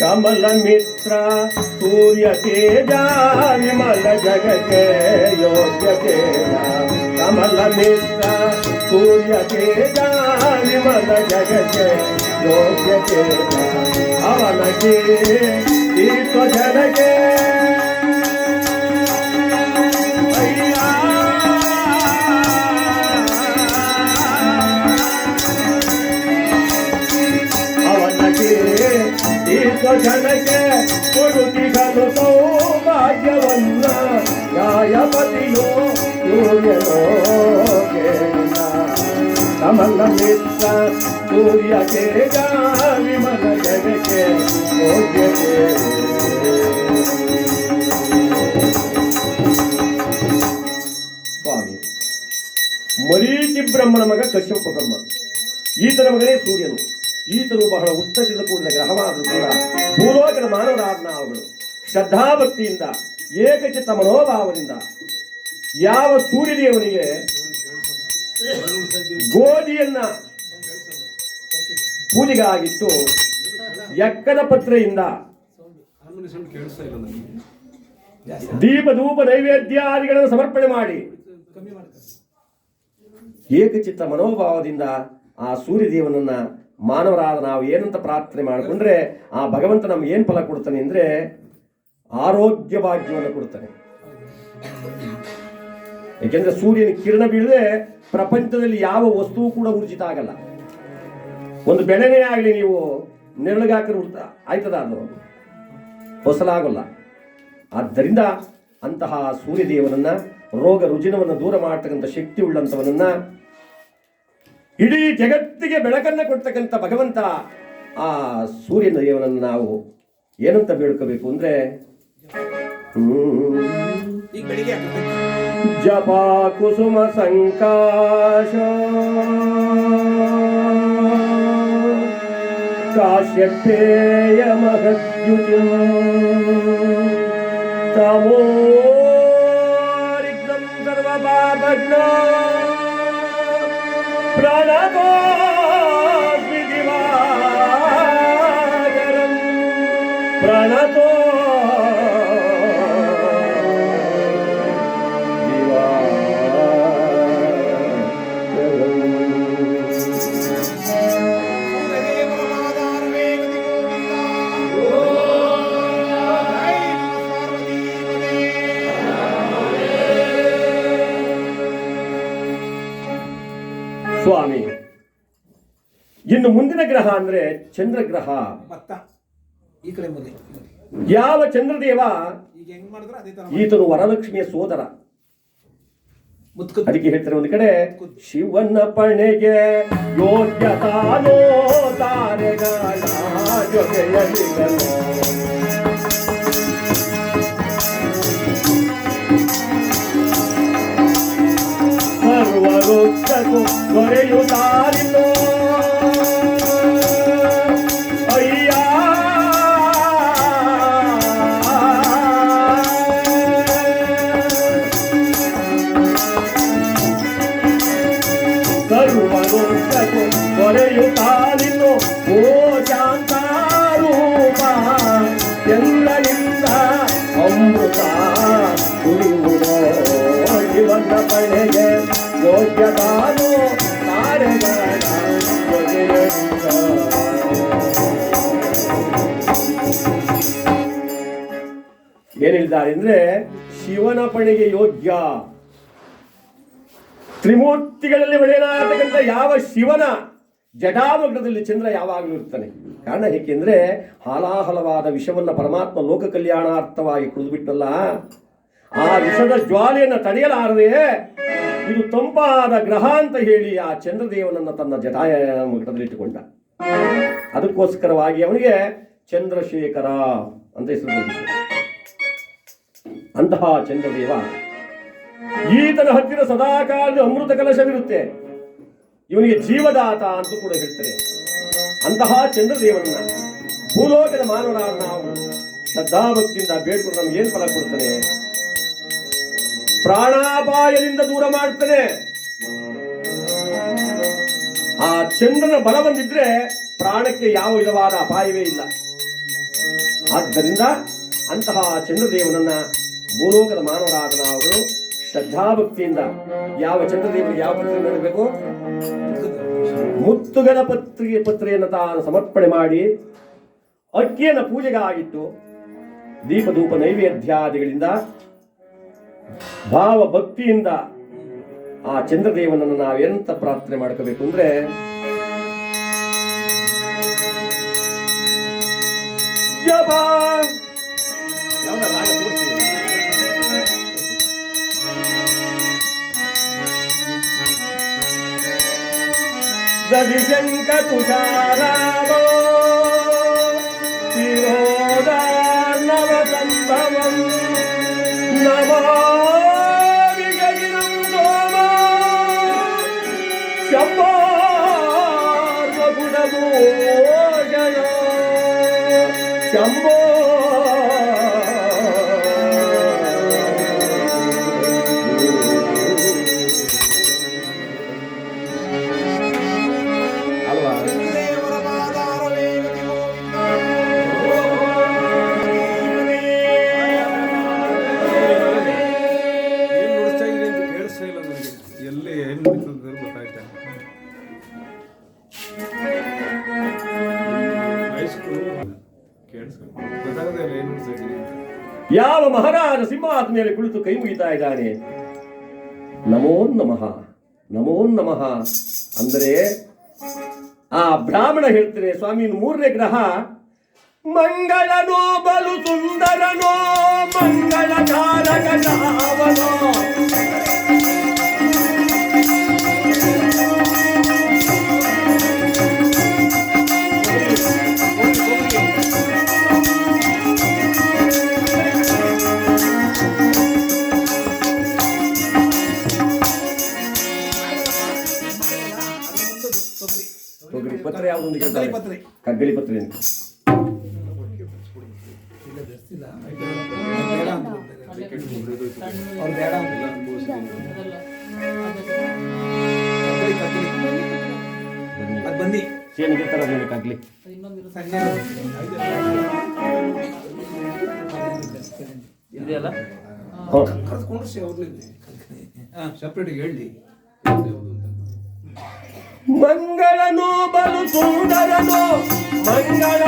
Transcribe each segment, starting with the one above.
कमलमित्र सूर्यतेजा विमल जगते योग्यतेजा कमलमित्र सूर्यतेजा विमल जगते योग्यतेजा अवनके तीर्थजनके ಮಿತ್ರ ಸೂರ್ಯ ಮನ ಜಗಕ್ಕೆ ಮರೀಚಿ ಬ್ರಹ್ಮನ ಮಗ ಕಶ್ಯಪ ಬ್ರಹ್ಮ. ಈತನ ಮಗನೇ ಸೂರ್ಯನು. ಈತನು ಬಹಳ ಉತ್ತದಿಂದ ಕೂಡಿದ ಗ್ರಹವಾದರೂ ಕೂಡ ಭೂಲೋಕದ ಮಾನವರಾದ ನಾವುಗಳು ಶ್ರದ್ಧಾಭಕ್ತಿಯಿಂದ, ಏಕಚಿತ್ತ ಮನೋಭಾವದಿಂದ ಯಾವ ಸೂರ್ಯದೇವನಿಗೆ ಗೋಧಿಯನ್ನ ಆಗಿತ್ತು ಎಕ್ಕದ ಪತ್ರೆಯಿಂದ ದೀಪ ಧೂಪ ನೈವೇದ್ಯಾದಿಗಳನ್ನು ಸಮರ್ಪಣೆ ಮಾಡಿ. ಏಕಚಿತ್ತ ಮನೋಭಾವದಿಂದ ಆ ಸೂರ್ಯದೇವನನ್ನ ಮಾನವರಾದ ನಾವು ಏನಂತ ಪ್ರಾರ್ಥನೆ ಮಾಡಿಕೊಂಡ್ರೆ ಆ ಭಗವಂತ ನಮ್ಗೆ ಏನು ಫಲ ಕೊಡ್ತಾನೆ ಅಂದ್ರೆ ಆರೋಗ್ಯ ಭಾಗ್ಯವನ್ನು ಕೊಡ್ತಾನೆ. ಯಾಕೆಂದ್ರೆ ಸೂರ್ಯನ ಕಿರಣ ಬೀಳದೆ ಪ್ರಪಂಚದಲ್ಲಿ ಯಾವ ವಸ್ತುವು ಕೂಡ ಊರ್ಜಿತ ಆಗಲ್ಲ. ಒಂದು ಬೆಳೆನೇ ಆಗಲಿ ನೀವು ನೆರಳಿಗಾಕರು ಆಯ್ತದ ಅದು? ಹೊಸಲಾಗಲ್ಲ ಆದ್ದರಿಂದ ಅಂತಹ ಸೂರ್ಯದೇವನನ್ನ, ರೋಗ ರುಜಿನವನ್ನು ದೂರ ಮಾಡತಕ್ಕಂಥ ಶಕ್ತಿ ಉಳ್ಳಂಥವನನ್ನ ಇಡೀ ಜಗತ್ತಿಗೆ ಬೆಳಕನ್ನ ಕೊಡ್ತಕ್ಕಂಥ ಭಗವಂತ ಆ ಸೂರ್ಯನ ದೇವನನ್ನು ನಾವು ಏನಂತ ಬೇಡ್ಕೋಬೇಕು ಅಂದ್ರೆ जपा कुसुम संकाश। काश्यपेय महद्युज तमोरिदं सर्वपापज्ञा। प्रणतो प्रणतो ಸ್ವಾಮಿ. ಇನ್ನು ಮುಂದಿನ ಗ್ರಹ ಅಂದ್ರೆ ಚಂದ್ರಗ್ರಹ. ಭತ್ತ ಈ ಕಡೆ ಮುಂದೆ ಯಾವ ಚಂದ್ರದೇವ ಈಗ ಹೆಂಗ್ ಮಾಡಿದ್ರೆ ಅದೇ ತರ ಈತನು ವರಲಕ್ಷ್ಮಿಯ ಸೋದರ. ಅದಕ್ಕೆ ಹೇಳ್ತಾರೆ ಒಂದು ಕಡೆ ಶಿವನ ಪಣೆಗೆ ಯೋಗ್ಯ ತಾನೋ ತಾರೆಗಳ ಜೊತೆಯಲಿಗನು ಸರ್ವರುತ್ತಕು ದೊರೆಯುತ್ತಾರಿತೋ ಅಯ್ಯ. ಸರ್ವಗುಂಡಕು ದೊರೆಯುತ್ತಾಲಿನ್ನು ಓ ಶಾಂತಾರೂಪ ಎಲ್ಲರಿಂದ ಅಮೃತ ಕುಡಿಯುವ. ಜೀವನ ಪಣೆಗೆ ಯೋಗ್ಯತಾನು ಹೇಳಿದ್ದಾರೆ ಅಂದ್ರೆ ಶಿವನ ಪಣೆಗೆ ಯೋಗ್ಯ. ತ್ರಿಮೂರ್ತಿಗಳಲ್ಲಿ ಒಡೆಯನಾಗತಕ್ಕಂಥ ಯಾವ ಶಿವನ ಜಟಾಮಗ್ನದಲ್ಲಿ ಚಂದ್ರ ಯಾವಾಗಲೂ ಇರ್ತಾನೆ. ಕಾರಣ ಏಕೆಂದ್ರೆ, ಹಾಲಾಹಲವಾದ ವಿಷವನ್ನು ಪರಮಾತ್ಮ ಲೋಕ ಕಲ್ಯಾಣಾರ್ಥವಾಗಿ ಕುಡಿದುಬಿಟ್ಟಲ್ಲ ಆ ವಿಷದ ಜ್ವಾಲೆಯನ್ನು ತಡೆಯಲಾರದೆ ಇದು ತಂಪಾದ ಗ್ರಹ ಅಂತ ಹೇಳಿ ಆ ಚಂದ್ರದೇವನನ್ನ ತನ್ನ ಜಟಾಯ ಮಗ್ನದಲ್ಲಿ ಇಟ್ಟುಕೊಂಡ. ಅದಕ್ಕೋಸ್ಕರವಾಗಿ ಅವನಿಗೆ ಚಂದ್ರಶೇಖರ ಅಂತ ಹೆಸರು ಅಂತಹ ಚಂದ್ರದೇವ ಈತನ ಹತ್ತಿರ ಸದಾಕಾಲ ಅಮೃತ ಕಲಶವಿರುತ್ತೆ. ಇವನಿಗೆ ಜೀವದಾತ ಅಂತ ಕೂಡ ಹೇಳ್ತಾರೆ. ಅಂತಹ ಚಂದ್ರದೇವನನ್ನ ಭೂಲೋಕದ ಮಾನವರಾದ ನಾವು ಶ್ರದ್ಧಾಭಕ್ತಿಯಿಂದ ಬೇಡ್ಕೊಂಡು ನಮ್ಗೆ ಏನ್ ಫಲ ಕೊಡ್ತಾನೆ ಪ್ರಾಣಾಪಾಯದಿಂದ ದೂರ ಮಾಡ್ತಾನೆ. ಆ ಚಂದ್ರನ ಬಲ ಬಂದಿದ್ರೆ ಪ್ರಾಣಕ್ಕೆ ಯಾವ ವಿಧವಾದ ಅಪಾಯವೇ ಇಲ್ಲ. ಆದ್ದರಿಂದ ಅಂತಹ ಚಂದ್ರದೇವನನ್ನ ಭೂಲೋಕದ ಮಾನವರಾದ ನಾವುಗಳು ಶ್ರದ್ಧಾಭಕ್ತಿಯಿಂದ ಯಾವ ಚಂದ್ರದೇವನಿಗೆ ಯಾವ ಪತ್ರ ನೋಡಬೇಕು? ಮುತ್ತುಗಲ ಪತ್ರಿಕೆ ಪತ್ರೆಯನ್ನು ತಾನು ಸಮರ್ಪಣೆ ಮಾಡಿ ಅಕ್ಕಿಯನ್ನು ಪೂಜೆಗಾಗಿಟ್ಟು ದೀಪಧೂಪ ನೈವೇದ್ಯಾದಿಗಳಿಂದ ಭಾವ ಭಕ್ತಿಯಿಂದ ಆ ಚಂದ್ರದೇವನನ್ನು ನಾವೆಂತ ಪ್ರಾರ್ಥನೆ ಮಾಡ್ಕೋಬೇಕು ಅಂದ್ರೆ ಜಪ. ಯಾವ್ದಾ ಯಾವ ಮಹಾರಾಜ ಸಿಂಹಾದ ಮೇಲೆ ಕುಳಿತು ಕೈ ಮುಗಿತಾ ಇದ್ದಾನೆ? ನಮೋ ನಮಃ ನಮೋ ನಮಃ. ಅಂದರೆ ಆ ಬ್ರಾಹ್ಮಣ ಹೇಳ್ತಾರೆ ಸ್ವಾಮಿ ಮೂರನೇ ಗ್ರಹ, ಮಂಗಳನೋ ಬಲು ಸುಂದರನೋ ಮಂಗಳ ಕಾರಕ ಕಗ್ಗಲಿ ಪತ್ರೆ. ಕಗ್ಗಲಿ ಅಂತ. ಸೇನಿಗೆ ತರ ಕಗ್ಲಿ ಸಣ್ಣ ಇದೆಯಲ್ಲ? ಕರ್ಕೊಂಡು ಸಪ್ರೇಟ್ ಹೇಳಿ. ಮಂಗಳನೋ ಬಲು ಸುಂದರನೋ ಮಂಗಳ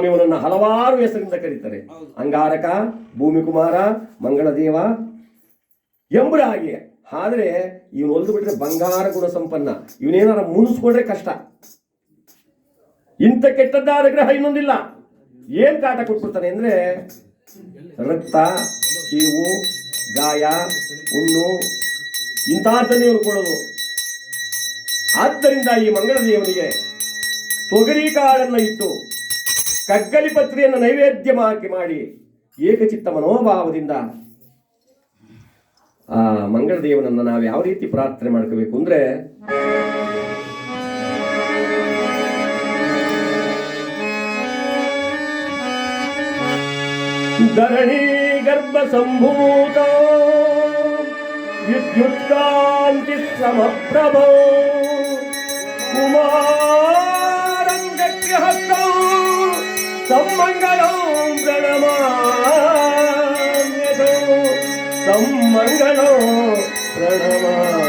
ಸ್ವಾಮಿಯವನನ್ನ ಹಲವಾರು ಹೆಸರಿಂದ ಕರೀತಾರೆ. ಅಂಗಾರಕ ಭೂಮಿ ಕುಮಾರ ಮಂಗಳದೇವ ಎಂಬುದಾಗಿ ಆದ್ರೆ ಇವನು ಒಲ್ದು ಬಿಟ್ರೆ ಬಂಗಾರ ಗುಣ ಸಂಪನ್ನ. ಇವನೇನಾರ ಮುನಿಸ್ಕೊಂಡ್ರೆ ಕಷ್ಟ. ಇಂಥ ಕೆಟ್ಟದ್ದಾದ ಗ್ರಹ ಇನ್ನೊಂದಿಲ್ಲ. ಏನ್ ಕಾಟ ಕೊಟ್ಬಿಡ್ತಾನೆ ಅಂದ್ರೆ ರಕ್ತ ಕೀವು ಗಾಯ ಹುಣ್ಣು ಇಂತಹದ್ದನ್ನೇ ಇವರು ಕೊಡೋದು. ಆದ್ದರಿಂದ ಈ ಮಂಗಳದೇವನಿಗೆ ತೊಗರಿ ಕಾಳನ್ನು ಇಟ್ಟು ಕಗ್ಗಲಿ ಪತ್ರಿಯನ್ನು ನೈವೇದ್ಯ ಹಾಕಿ ಮಾಡಿ ಏಕಚಿತ್ತ ಮನೋಭಾವದಿಂದ ಆ ಮಂಗಳದೇವನನ್ನ ನಾವು ಯಾವ ರೀತಿ ಪ್ರಾರ್ಥನೆ ಮಾಡ್ಕೋಬೇಕು ಅಂದ್ರೆ ಧರಣಿ ಗರ್ಭ ಸಂಭೂತ, ವಿದ್ಯುತ್ಕಾಂತಿ ಸಮಪ್ರಭೋ, ಕುಮಾರಂ సమ్మంగళం ప్రణమా సమ్మంగళం ప్రణమా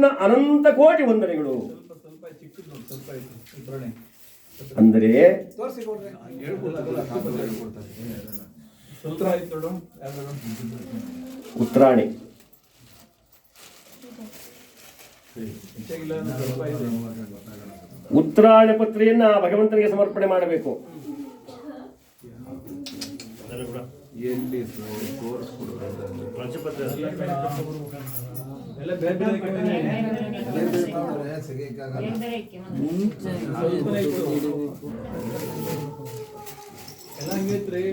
ನನ್ನ ಅನಂತ ಕೋಟಿ ವಂದನೆಗಳು. ಅಂದರೆ ಉತ್ತರಾಣಿ. ಉತ್ತರಾಣಿ ಪತ್ರೆಯನ್ನ ಭಗವಂತನಿಗೆ ಸಮರ್ಪಣೆ ಮಾಡಬೇಕು. ಎಲ್ಲಿ ತೋರಿಸ್ಕೊಡೋದು ಎಲ್ಲ ಹಂಗೈತ್ರಿ